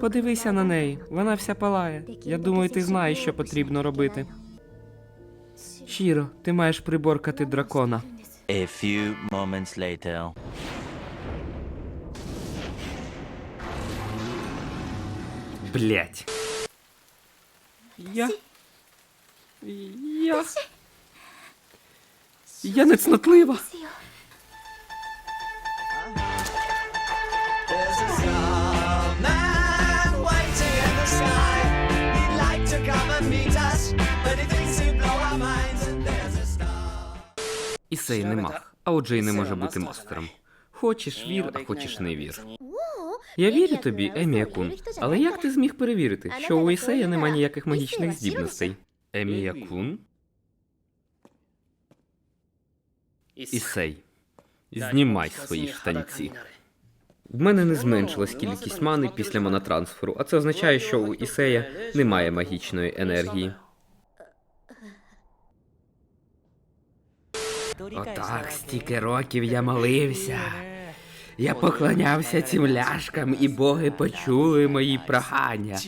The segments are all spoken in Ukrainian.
Подивися на неї, вона вся палає. Я думаю, ти знаєш, що потрібно робити. Щиро, ти маєш приборкати дракона. A few moments later. Блять. Я. Я. Я не star. Ісей не маг, а отже й не може бути монстром. Хочеш вір, а хочеш не вір. Я вірю тобі, Емія Кун, але як ти зміг перевірити, що у Ісея нема ніяких магічних здібностей? Емія Кун? Ісей. Знімай свої штанці. В мене не зменшилась кількість мани після монотрансферу, а це означає, що у Ісея немає магічної енергії. Отак стільки років я молився. Я поклонявся цим ляшкам, і боги почули мої прохання.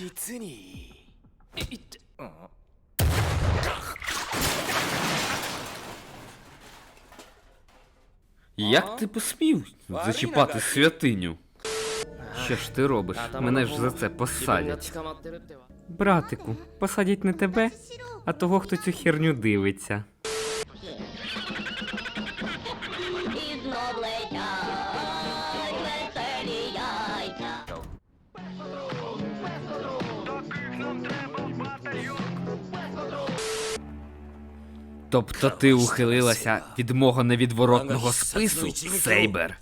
Як ти посмів зачіпати святиню? Що ж ти робиш? Мене ж за це посадять. Братику, посадять не тебе, а того, хто цю херню дивиться. Тобто ти ухилилася від мого невідворотного спису, Сейбер?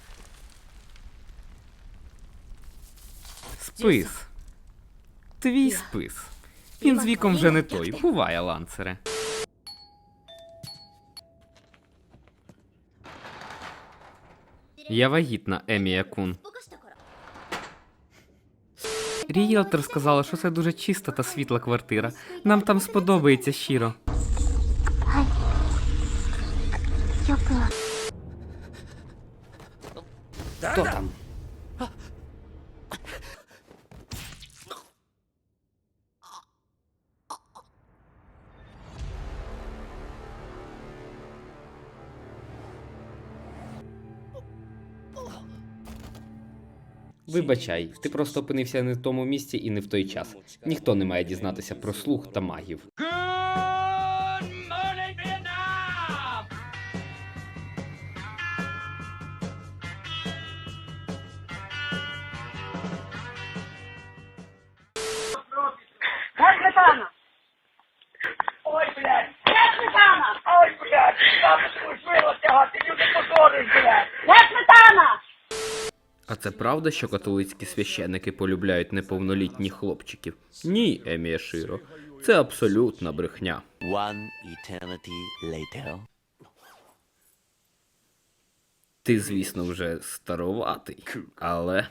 Спис. Твій спис. Він з віком вже не той. Буває, ланцере. Я вагітна, Емія Кун. Ріелтор сказала, що це дуже чиста та світла квартира. Нам там сподобається щиро. Хто там? Вибачай, ти просто опинився не в тому місці і не в той час. Ніхто не має дізнатися про слух та магів. Позориш, блядь! Де сметана? А це правда, що католицькі священники полюбляють неповнолітніх хлопчиків? Ні, Емія Широ. Це абсолютна брехня. One eternity later. Ти, звісно, вже староватий, але